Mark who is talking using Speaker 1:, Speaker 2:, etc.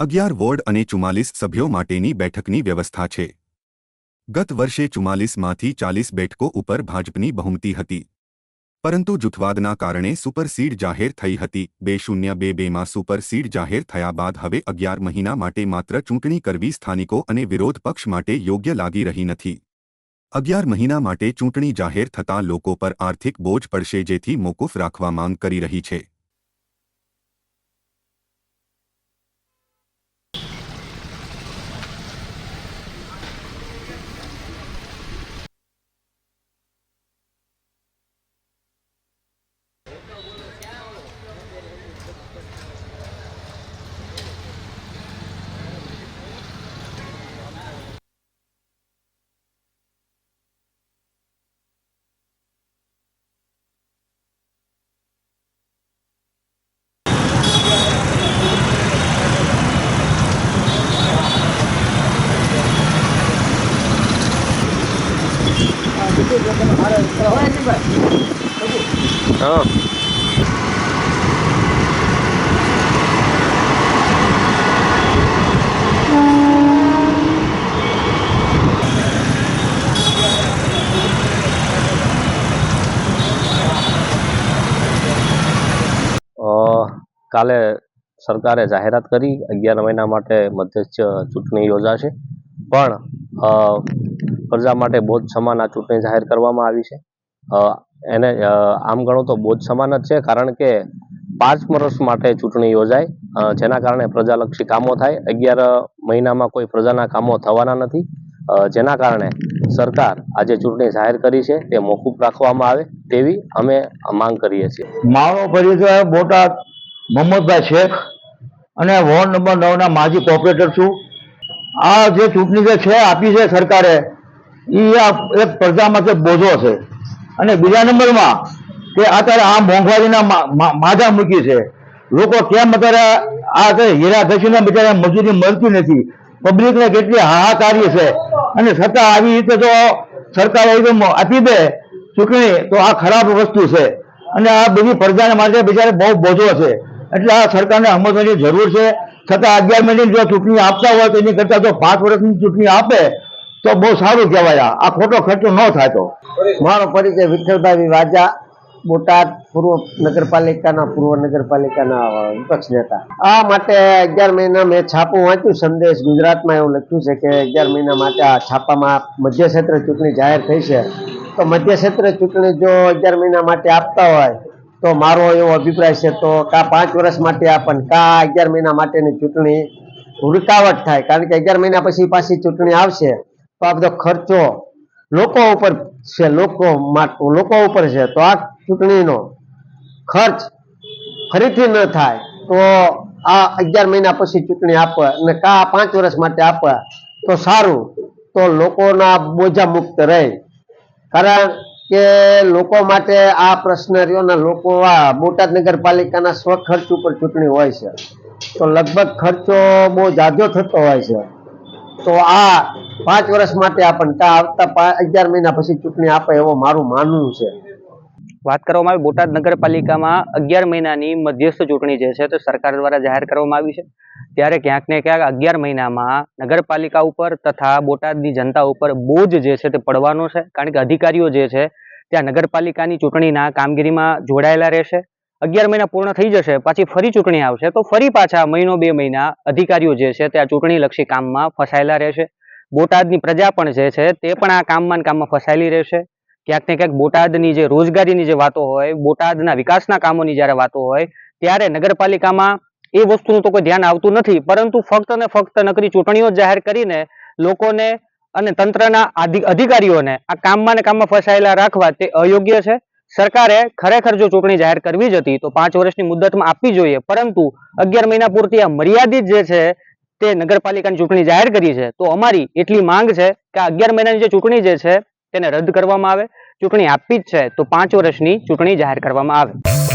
Speaker 1: અગિયાર વોર્ડ અને ચુમ્માલીસ સભ્યો માટેની બેઠકની વ્યવસ્થા છે. ગત વર્ષે ચુમ્માલીસમાંથી ચાલીસ બેઠકો ઉપર ભાજપની બહુમતી હતી. પરંતુ જૂથવાદના કારણે સુપરસીડ જાહેર થઈ હતી. બે શૂન્ય બે બેમાં સુપરસીડ જાહેર થયા બાદ હવે અગિયાર મહિના માટે માત્ર ચૂંટણી કરવી સ્થાનિકો અને વિરોધ પક્ષ માટે યોગ્ય લાગી રહી નથી. અગિયાર મહિના માટે ચૂંટણી જાહેર થતાં લોકો પર આર્થિક બોજ પડશે જેથી મોકૂફ રાખવા માંગ કરી રહી છે.
Speaker 2: હા. કાલે સરકારે જાહેરાત કરી અગિયાર મહિના માટે મધ્યસ્થ ચૂંટણી યોજાશે. પણ પ્રજા માટે બોધ સમાન આ ચૂંટણી જાહેર કરવામાં આવી છે. એને આમ ગણો તો બોધ સમાન જ છે, કારણ કે પાંચ વર્ષ માટે ચૂંટણી યોજાય જેના કારણે પ્રજાલક્ષી કામો થાય. અગિયાર મહિનામાં કોઈ પ્રજાના કામો થવાના નથી જેના કારણે સરકાર આજે ચૂંટણી જાહેર કરી છે, તે મોકૂફ રાખવામાં આવે તેવી અમે માંગ કરીએ છીએ.
Speaker 3: મારો પરિચય બોટાદ મોહમ્મદભાઈ શેખ અને વોર્ડ નંબર નવના માજી કોર્પોરેટર છું. આ જે ચૂંટણી જે છે, આપી છે સરકારે એ આ એક પ્રજા માટે બોજો છે. અને બીજા નંબરમાં કે અત્યારે આ મોંઘવારીના મા- મા- મૂકી છે. લોકો કેમ અત્યારે આ અત્યારે હીરા ઘસીને બિચારા મજૂરી મળતી નથી? પબ્લિકને કેટલી હાહાકારી છે? અને છતાં આવી રીતે જો સરકાર આપી દે ચૂંટણી, તો આ ખરાબ વસ્તુ છે. અને આ બધી પ્રજાને માટે બિચારે બહુ બોજો છે. એટલે આ સરકારને સમજવાની જરૂર છે. છતાં અગિયાર મહિને જો ચૂંટણી આપતા હોય, તો એની કરતાં જો પાંચ વર્ષની ચૂંટણી આપે. તો બહુ સારું કહેવાય આ. ખોટો ખર્ચો ન થાય તો.
Speaker 4: મારો પરિચય વિઠ્ઠલભાઈ વાજા, બોટાદ પૂર્વ નગરપાલિકાના પૂર્વ નગરપાલિકાના વિપક્ષ નેતા. આ માટે અગિયાર મહિના મેં છાપું વાંચ્યું, સંદેશ ગુજરાતમાં એવું લખ્યું છે કે અગિયાર મહિના માટે આ છાપામાં મધ્ય ક્ષેત્ર ચૂંટણી જાહેર થઈ છે. તો મધ્ય ક્ષેત્ર ચૂંટણી જો અગિયાર મહિના માટે આપતા હોય, તો મારો એવો અભિપ્રાય છે તો કા પાંચ વર્ષ માટે આપણ, કા અગિયાર મહિના માટેની ચૂંટણી રૂકાવટ થાય. કારણ કે અગિયાર મહિના પછી પાછી ચૂંટણી આવશે. તો આ બધો ખર્ચો લોકો ઉપર છે, લોકો લોકો ઉપર છે. તો આ ચૂંટણીનો ખર્ચ ફરીથી ન થાય તો આ અગિયાર મહિના પછી ચૂંટણી આપે અને કા પાંચ વર્ષ માટે આપે તો સારું. તો લોકોના બોજા મુક્ત રહે. કારણ કે લોકો માટે આ પ્રશ્ન રહ્યો ને લોકો આ બોટાદ નગરપાલિકાના સ્વ ખર્ચ ઉપર ચૂંટણી હોય છે. તો લગભગ ખર્ચો બહુ જાજો થતો હોય છે. તો આ પાંચ વર્ષ માટે આપણને આવતા અગિયાર મહિના પછી ચૂંટણી આપે એવો મારું માનવું છે.
Speaker 2: વાત કરવામાં આવે બોટાદ નગરપાલિકામાં અગિયાર મહિનાની મધ્યસ્થ ચૂંટણી જે છે તે સરકાર દ્વારા જાહેર કરવામાં આવી છે. ત્યારે ક્યાંક ને ક્યાંક અગિયાર મહિનામાં નગરપાલિકા ઉપર તથા બોટાદની જનતા ઉપર બોજ જે છે તે પડવાનો છે. કારણ કે અધિકારીઓ જે છે ત્યાં નગરપાલિકાની ચૂંટણીના કામગીરીમાં જોડાયેલા રહેશે. અગિયાર મહિના પૂર્ણ થઈ જશે, પાછી ફરી ચૂંટણી આવશે, તો ફરી પાછા મહિનો બે મહિના અધિકારીઓ જે છે તે આ ચૂંટણીલક્ષી કામમાં ફસાયેલા રહેશે. બોટાદની પ્રજા પણ જે છે, તે પણ આ કામમાં કામમાં ફસાયેલી રહેશે. ક્યાંક ને ક્યાંક બોટાદની જે રોજગારીની જે વાતો હોય, બોટાદના વિકાસના કામોની જ્યારે વાતો હોય, ત્યારે નગરપાલિકામાં એ વસ્તુનું તો કોઈ ધ્યાન આવતું નથી. પરંતુ ફક્ત ને ફક્ત નકરી ચૂંટણીઓ જાહેર કરીને લોકોને અને તંત્રના અધિકારીઓને આ કામમાં ને કામમાં ફસાયેલા રાખવા તે અયોગ્ય છે. સરકારે ખરેખર જો ચૂંટણી જાહેર કરવી જ હતી, તો પાંચ વર્ષની મુદતમાં આપવી જોઈએ. પરંતુ અગિયાર મહિના પૂરતી આ મર્યાદિત જે છે તે નગરપાલિકાની ચૂંટણી જાહેર કરી છે, તો અમારી એટલી માંગ છે કે અગિયાર મહિનાની જે ચૂંટણી જે છે, તેને રદ કરવામાં આવે. ચૂંટણી આપવી જ છે, તો પાંચ વર્ષની ચૂંટણી જાહેર કરવામાં આવે.